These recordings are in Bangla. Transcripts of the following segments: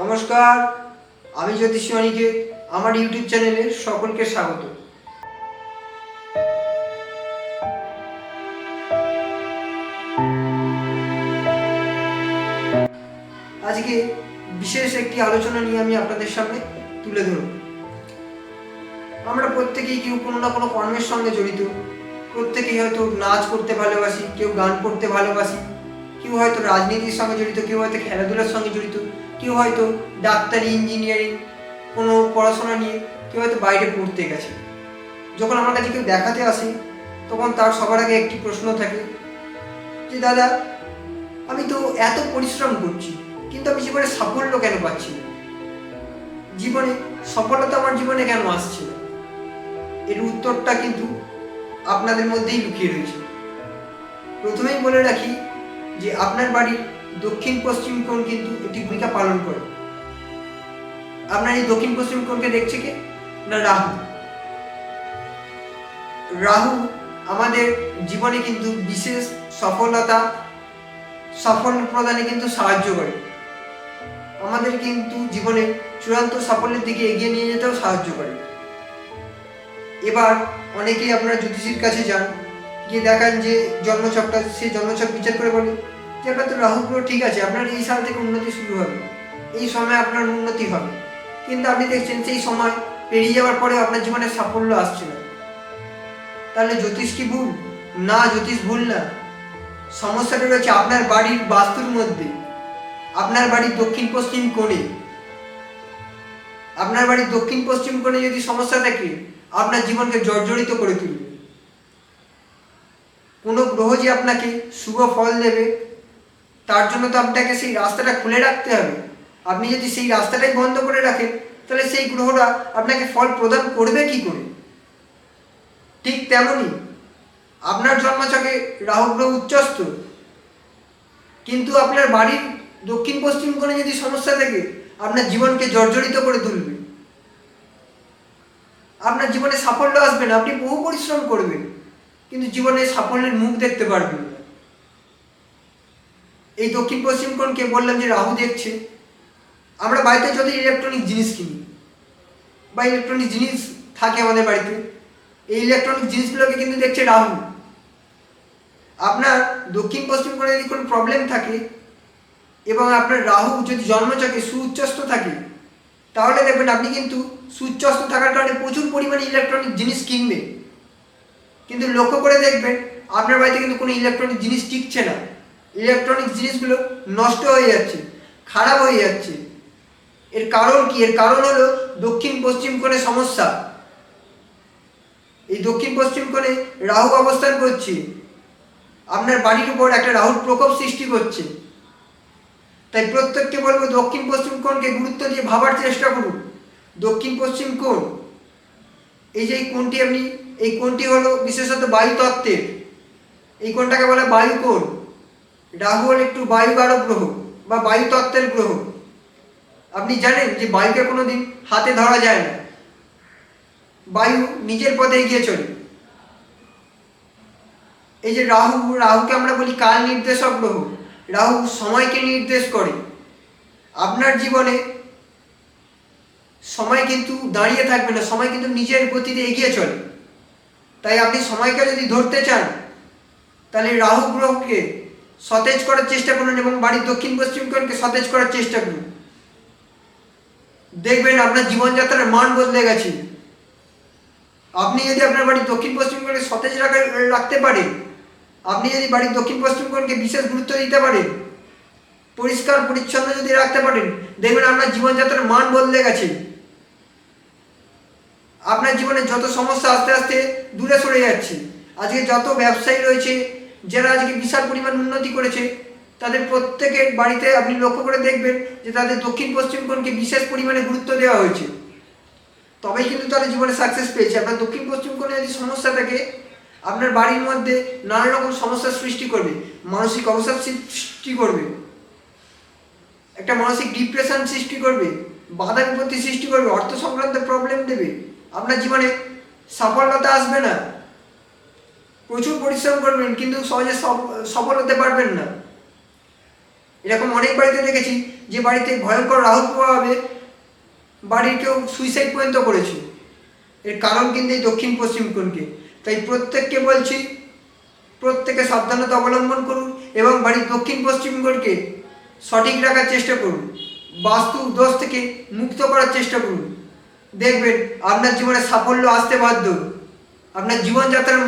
নমস্কার, আমি জ্যোতিষী অনিকেত আমার ইউটিউব চ্যানেলে সকলকে স্বাগত। আজকে বিশেষ একটি আলোচনা নিয়ে আমি আপনাদের সামনে তুলে ধরব। আমরা প্রত্যেকেই কেউ কোনো না কোনো কর্মের সঙ্গে জড়িত। প্রত্যেকেই হয়তো নাচ করতে ভালোবাসি, কেউ গান করতে ভালোবাসি, কেউ হয়তো রাজনীতির সঙ্গে জড়িত, কেউ হয়তো খেলাধুলার সঙ্গে জড়িত। কেউ হয়তো ডাক্তারি ইঞ্জিনিয়ারিং কোনো পড়াশোনা নিয়ে কেউ হয়তো বাইরে পড়তে গেছে। যখন আমার কাছে কেউ দেখাতে আসে, তখন তার সবার আগে একটি প্রশ্ন থাকে যে, দাদা, আমি তো এত পরিশ্রম করছি, কিন্তু আমি জীবনে সাফল্য কেন পাচ্ছি না? জীবনে সফলতা আমার জীবনে কেন আসছে না? এর উত্তরটা কিন্তু আপনাদের মধ্যেই লুকিয়ে রয়েছে। প্রথমেই বলে রাখি যে, আপনার বাড়ির দক্ষিণ পশ্চিম কোণ কিন্তু একটি ভূমিকা পালন করে। আপনার এই দক্ষিণ পশ্চিম কোণকে দেখছে কে? না, রাহু। রাহু আমাদের জীবনে কিন্তু বিশেষ সফলতা সফল প্রদানে কিন্তু সাহায্য করে। আমাদের কিন্তু জীবনে চূড়ান্ত সাফল্যের দিকে এগিয়ে নিয়ে যেতেও সাহায্য করে। এবার অনেকেই আপনারা জ্যোতিষীর কাছে যান, গিয়ে দেখান যে জন্মছকটা সেই জন্মছক বিচার করে বলে। যে আপনার তো রাহু গ্রহ ঠিক আছে, আপনার এই সাল থেকে উন্নতি শুরু হবে। এই সময় আপনার উন্নতি হবে। কিন্তু আপনি দেখছেন সেই সময় পেরিয়ে যাওয়ার পরেও আপনার জীবনে সাফল্য আসছে না। তাহলে জ্যোতিষ কি ভুল? না, জ্যোতিষ ভুল না। সমস্যাটা রয়েছে আপনার বাড়ির বাস্তুর মধ্যে। আপনার বাড়ির দক্ষিণ পশ্চিম কোণে। আপনার বাড়ির দক্ষিণ পশ্চিম কোণে যদি সমস্যা থাকে, আপনার জীবনকে জর্জরিত করে তুলবে। কোনো গ্রহ যে আপনাকে শুভ ফল দেবে তার জন্য তো আপনাকে সেই রাস্তাটা খুলে রাখতে হবে। আপনি যদি সেই রাস্তাটাই বন্ধ করে রাখেন, তাহলে সেই গ্রহটা আপনাকে ফল প্রদান করবে কি করে? ঠিক তেমনই আপনার জন্মছকে রাহু গ্রহ উচ্চস্ত কিন্তু আপনার বাড়ির দক্ষিণ পশ্চিম কোণে যদি সমস্যা থাকে, আপনার জীবনকে জর্জরিত করে তুলবে। আপনার জীবনে সাফল্য আসবে না, আপনি বহু পরিশ্রম করবেন, কিন্তু জীবনে সাফল্যের মুখ দেখতে পারবেন না। এই দক্ষিণ পশ্চিম কোণকে বললাম যে রাহু দেখছে, আমরা বাড়িতে যদি ইলেকট্রনিক জিনিস কিনি, বা ইলেকট্রনিক জিনিস থাকে আমাদের বাড়িতে, এই ইলেকট্রনিক জিনিসগুলোকে কিন্তু দেখছে রাহু। আপনার দক্ষিণ পশ্চিম কোণে যদি কোনো প্রবলেম থাকে, এবং আপনার রাহু যদি জন্মচকে সুউচ্চস্ত থাকে, তাহলে দেখবেন আপনি কিন্তু সুউচ্চস্ত থাকার কারণে প্রচুর পরিমাণে ইলেকট্রনিক জিনিস কিনবেন। কিন্তু লক্ষ্য করে দেখবেন, আপনার বাড়িতে কিন্তু কোনো ইলেকট্রনিক জিনিস টিকছে না। ইলেকট্রনিক জিনিসগুলো নষ্ট হয়ে যাচ্ছে, খারাপ হয়ে যাচ্ছে। এর কারণ কি? এর কারণ হলো দক্ষিণ পশ্চিম কোণে সমস্যা। এই দক্ষিণ পশ্চিম কোণে রাহু অবস্থান করছে। আপনার বাড়ির উপর একটা রাহুর প্রকোপ সৃষ্টি করছে। তাই প্রত্যেককে বলব দক্ষিণ পশ্চিম কোণকে গুরুত্ব দিয়ে ভাবার চেষ্টা করুন। দক্ষিণ পশ্চিম কোণ, এই যে এই কোণটি আপনি, এই কোণটি হলো বিশেষত বায়ু তত্ত্বের। এই কোণটাকে বলে বায়ু কোণ রাহু হল একটু বায়ু গাঢ় গ্রহ বা বায়ু তত্ত্বের গ্রহ। আপনি জানেন যে বায়ুকে কোনো দিন হাতে ধরা যায় না। বায়ু নিজের পথে এগিয়ে চলে। এই যে রাহু, রাহুকে আমরা বলি কাল নির্দেশক গ্রহ। রাহু সময়কে নির্দেশ করে। আপনার জীবনে সময় কিন্তু দাঁড়িয়ে থাকবে না, সময় কিন্তু নিজের গতিতে এগিয়ে চলে। তাই আপনি সময়কে যদি ধরতে চান, তাহলে রাহু গ্রহকে সতেজ করার চেষ্টা করুন এবং বাড়ির দক্ষিণ পশ্চিম কোণকে সতেজ করার চেষ্টা করুন। দেখবেন আপনার জীবনযাত্রার মান বদলে গেছে। আপনি যদি আপনার বাড়ির দক্ষিণ পশ্চিম কোণকে সতেজ রাখতে পারেন, আপনি যদি বাড়ির দক্ষিণ পশ্চিম কোণকে বিশেষ গুরুত্ব দিতে পারেন, পরিষ্কার, পরিচ্ছন্ন যদি রাখতে পারেন, দেখবেন আপনার জীবনযাত্রার মান বদলে গেছে। আপনার জীবনে যত সমস্যা আস্তে আস্তে দূরে সরে যাচ্ছে। আজকে যত ব্যবসায়ী রয়েছে যারা আজকে বিশাল পরিমাণ উন্নতি করেছে, তাদের প্রত্যেকের বাড়িতে আপনি লক্ষ্য করে দেখবেন যে তাদের দক্ষিণ পশ্চিম কোণকে বিশেষ পরিমাণে গুরুত্ব দেওয়া হয়েছে। তবেই কিন্তু তারা জীবনে সাকসেস পেয়েছে। আপনার দক্ষিণ পশ্চিম কোণে যদি সমস্যা থাকে, আপনার বাড়ির মধ্যে নানা রকম সমস্যার সৃষ্টি করবে, মানসিক অবসাদ সৃষ্টি করবে, একটা মানসিক ডিপ্রেশন সৃষ্টি করবে, বাধা বিপত্তি সৃষ্টি করবে, অর্থ সংক্রান্ত প্রবলেম দেবে। আপনার জীবনে সফলতা আসবে না। প্রচুর পরিশ্রম করবেন, কিন্তু সহজে সফল হতে পারবেন না। এরকম অনেক বাড়িতে দেখেছি, যে বাড়িতে ভয়ঙ্কর রাহু প্রভাবে বাড়ির কেউ সুইসাইড পর্যন্ত করেছে। এর কারণ কিন্তু এই দক্ষিণ পশ্চিম কোণকে। তাই প্রত্যেককে বলছি, প্রত্যেকে সাবধানতা অবলম্বন করুন এবং বাড়ির দক্ষিণ পশ্চিম কোণকে সঠিক রাখার চেষ্টা করুন। বাস্তু দোষ থেকে মুক্ত করার চেষ্টা করুন। দেখবেন আপনার জীবনে সাফল্য আসতে বাধ্য। আপনার জীবনযাত্রার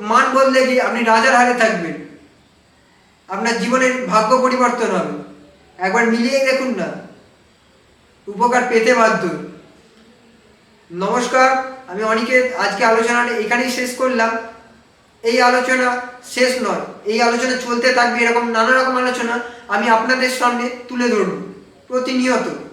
মন বদলে গিয়ে আপনি রাজার হারে থাকবেন। আপনার জীবনের ভাগ্য পরিবর্তন হবে। একবার মিলিয়ে দেখুন না। উপকার পেতে বাধ্য। নমস্কার, আমি অনিকেত। আজকে আলোচনাটা এখানেই শেষ করলাম। এই আলোচনা শেষ নয়। এই আলোচনা চলতে থাকবে এরকম নানা রকম আলোচনা আমি আপনাদের সামনে তুলে ধরব। প্রতিনিয়ত।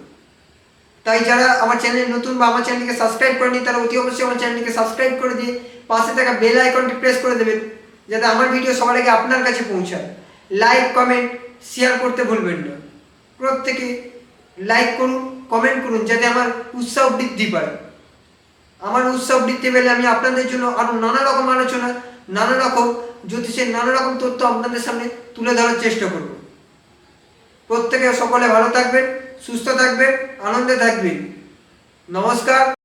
তাই যারা আমার চ্যানেল নতুন বা আমার চ্যানেলকে সাবস্ক্রাইব করেনি তারা অতি অবশ্যই আমার চ্যানেলকে সাবস্ক্রাইব করে দিয়ে পাশে থাকা বেল আইকনটি প্রেস করে দেবেন, যাতে আমার ভিডিও সবার আগে আপনার কাছে পৌঁছায়। লাইক কমেন্ট শেয়ার করতে ভুলবেন না। প্রত্যেকে লাইক করুন কমেন্ট করুন, যাতে আমার উৎসাহ বৃদ্ধি পায়। আমার উৎসাহ বৃদ্ধি পেলে আমি আপনাদের জন্য আরও নানা রকম আলোচনা, নানা রকম জ্যোতিষের নানা রকম তথ্য আপনাদের সামনে তুলে ধরার চেষ্টা করব। প্রত্যেকে সকলে ভালো থাকবেন। সুস্থ থাকবেন আনন্দে থাকবেন। নমস্কার।